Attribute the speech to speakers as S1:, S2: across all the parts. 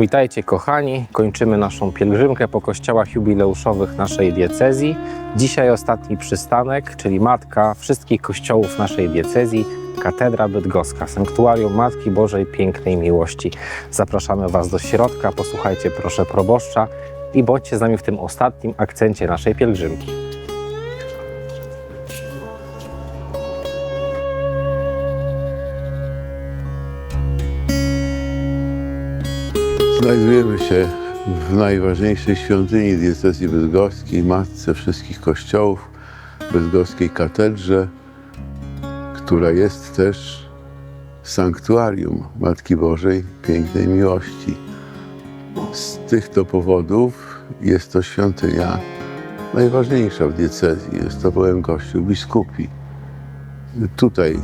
S1: Witajcie kochani, kończymy naszą pielgrzymkę po kościołach jubileuszowych naszej diecezji. Dzisiaj ostatni przystanek, czyli matka wszystkich kościołów naszej diecezji, Katedra Bydgoska, Sanktuarium Matki Bożej Pięknej Miłości. Zapraszamy Was do środka, posłuchajcie proszę proboszcza i bądźcie z nami w tym ostatnim akcencie naszej pielgrzymki.
S2: Znajdujemy się w najważniejszej świątyni diecezji bydgoskiej, matce wszystkich kościołów, bydgoskiej katedrze, która jest też sanktuarium Matki Bożej Pięknej Miłości. Z tych to powodów jest to świątynia najważniejsza w diecezji. Jest to bowiem kościół biskupi. Tutaj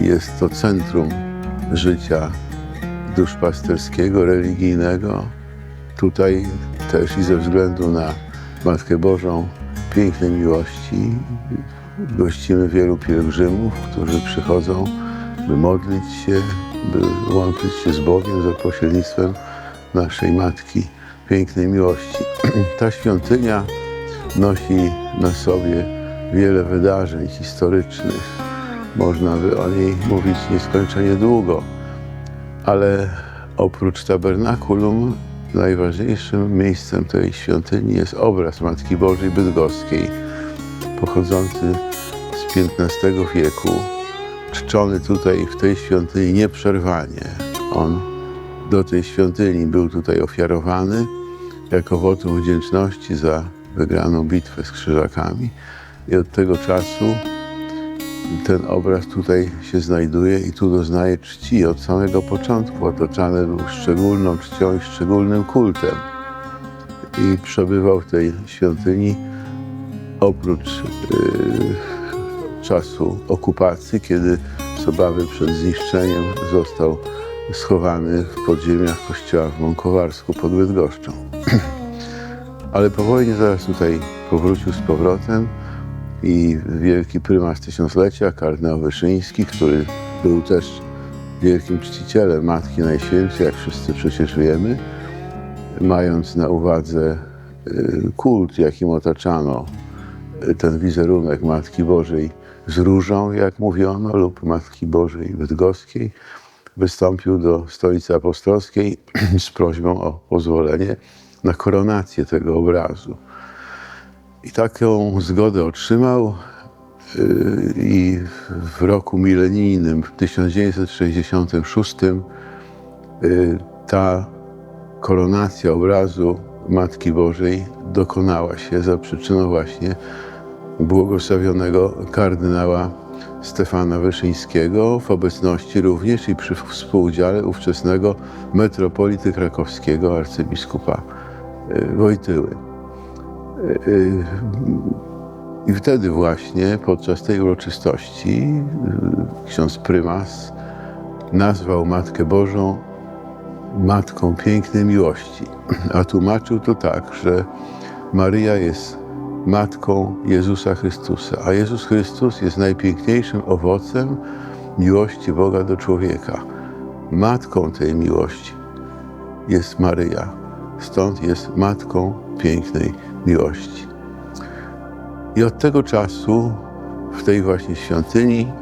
S2: jest to centrum życia duszpasterskiego, religijnego. Tutaj też i ze względu na Matkę Bożą pięknej miłości gościmy wielu pielgrzymów, którzy przychodzą, by modlić się, by łączyć się z Bogiem za pośrednictwem naszej Matki pięknej miłości. Ta świątynia nosi na sobie wiele wydarzeń historycznych. Można by o niej mówić nieskończenie długo ale oprócz tabernakulum najważniejszym miejscem tej świątyni jest obraz Matki Bożej Bydgoskiej, pochodzący z XV wieku, czczony tutaj w tej świątyni nieprzerwanie. On do tej świątyni był tutaj ofiarowany jako wotum wdzięczności za wygraną bitwę z krzyżakami i od tego czasu ten obraz tutaj się znajduje i tu doznaje czci od samego początku. Otoczany był szczególną czcią i szczególnym kultem. I przebywał w tej świątyni oprócz y, czasu okupacji, kiedy z obawy przed zniszczeniem został schowany w podziemiach kościoła w Mąkowarsku pod Bydgoszczą. Ale po wojnie zaraz tutaj powrócił z powrotem i wielki prymas tysiąclecia, kardynał Wyszyński, który był też wielkim czcicielem Matki Najświętszej, jak wszyscy przecież wiemy, mając na uwadze y, kult, jakim otaczano y, ten wizerunek Matki Bożej z różą, jak mówiono, lub Matki Bożej Bydgoskiej, wystąpił do stolicy apostolskiej z prośbą o pozwolenie na koronację tego obrazu. I taką zgodę otrzymał yy, i w roku milenijnym, w 1966, yy, ta koronacja obrazu Matki Bożej dokonała się za przyczyną właśnie błogosławionego kardynała Stefana Wyszyńskiego, w obecności również i przy współudziale ówczesnego metropolity krakowskiego arcybiskupa yy, Wojtyły. I wtedy właśnie, podczas tej uroczystości, ksiądz prymas nazwał Matkę Bożą Matką Pięknej Miłości. A tłumaczył to tak, że Maryja jest Matką Jezusa Chrystusa, a Jezus Chrystus jest najpiękniejszym owocem miłości Boga do człowieka. Matką tej miłości jest Maryja, stąd jest Matką Pięknej Miłości. I od tego czasu w tej właśnie świątyni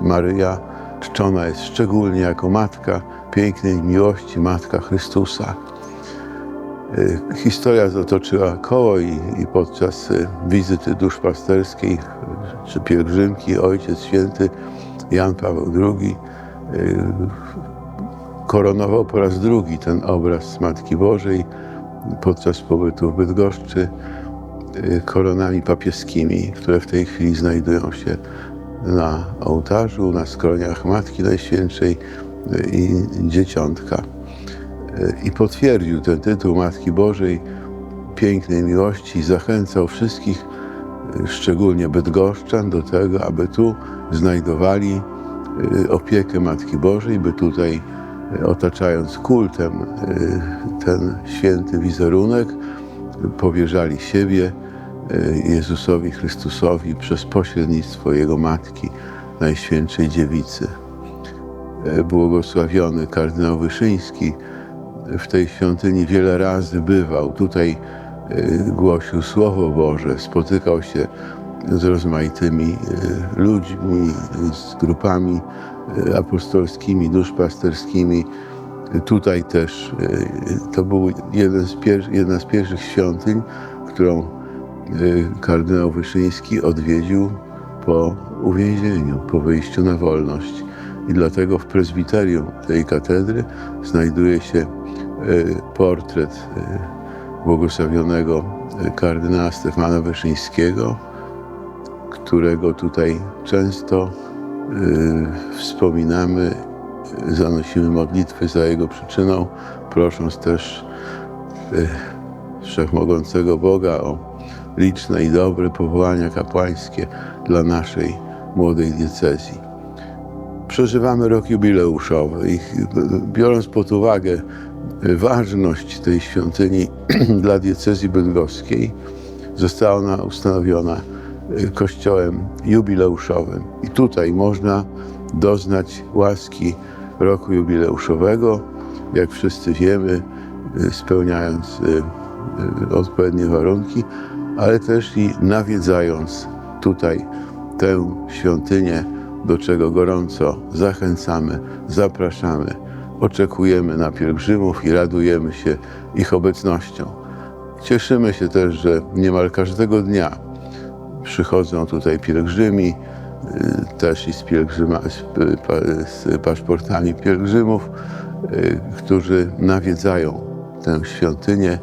S2: Maryja czczona jest szczególnie jako Matka Pięknej Miłości, Matka Chrystusa. Y, Historia zatoczyła koło i, i podczas y, wizyty duszpasterskiej y, czy pielgrzymki Ojciec Święty Jan Paweł II koronował po raz drugi ten obraz Matki Bożej podczas pobytu w Bydgoszczy y, koronami papieskimi, które w tej chwili znajdują się na ołtarzu, na skroniach Matki Najświętszej y, i Dzieciątka. Y, I potwierdził ten tytuł Matki Bożej pięknej miłości i zachęcał wszystkich, szczególnie bydgoszczan, do tego, aby tu znajdowali opiekę Matki Bożej, by tutaj otaczając kultem y, ten święty wizerunek, powierzali siebie y, Jezusowi Chrystusowi przez pośrednictwo Jego Matki, Najświętszej Dziewicy. E, Błogosławiony kardynał Wyszyński w tej świątyni wiele razy bywał. Tutaj y, głosił Słowo Boże, spotykał się z rozmaitymi y, ludźmi, z grupami y, apostolskimi, duszpasterskimi. Tutaj też y, to był jeden z jedna z pierwszych świątyń, którą kardynał Wyszyński odwiedził po uwięzieniu, po wyjściu na wolność. I dlatego w prezbiterium tej katedry znajduje się portret błogosławionego kardynała Stefana Wyszyńskiego, którego tutaj często y, wspominamy, zanosimy modlitwy za jego przyczyną, prosząc też y, Wszechmogącego Boga o liczne i dobre powołania kapłańskie dla naszej młodej diecezji. Przeżywamy rok jubileuszowy i biorąc pod uwagę ważność tej świątyni dla diecezji bydgoskiej, została ona ustanowiona kościołem jubileuszowym. I tutaj można doznać łaski roku jubileuszowego, jak wszyscy wiemy, y, spełniając y, y, odpowiednie warunki, ale też i nawiedzając tutaj tę świątynię, do czego gorąco zachęcamy, zapraszamy, oczekujemy na pielgrzymów i radujemy się ich obecnością. Cieszymy się też, że niemal każdego dnia przychodzą tutaj pielgrzymi, y, też i z, pielgrzyma, z, pa- z paszportami pielgrzymów, y, którzy nawiedzają tę świątynię,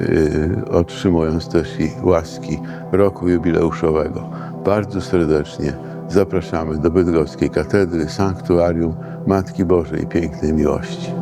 S2: y, otrzymując też i łaski roku jubileuszowego. Bardzo serdecznie zapraszamy do Bydgoskiej Katedry Sanktuarium Matki Bożej Pięknej Miłości.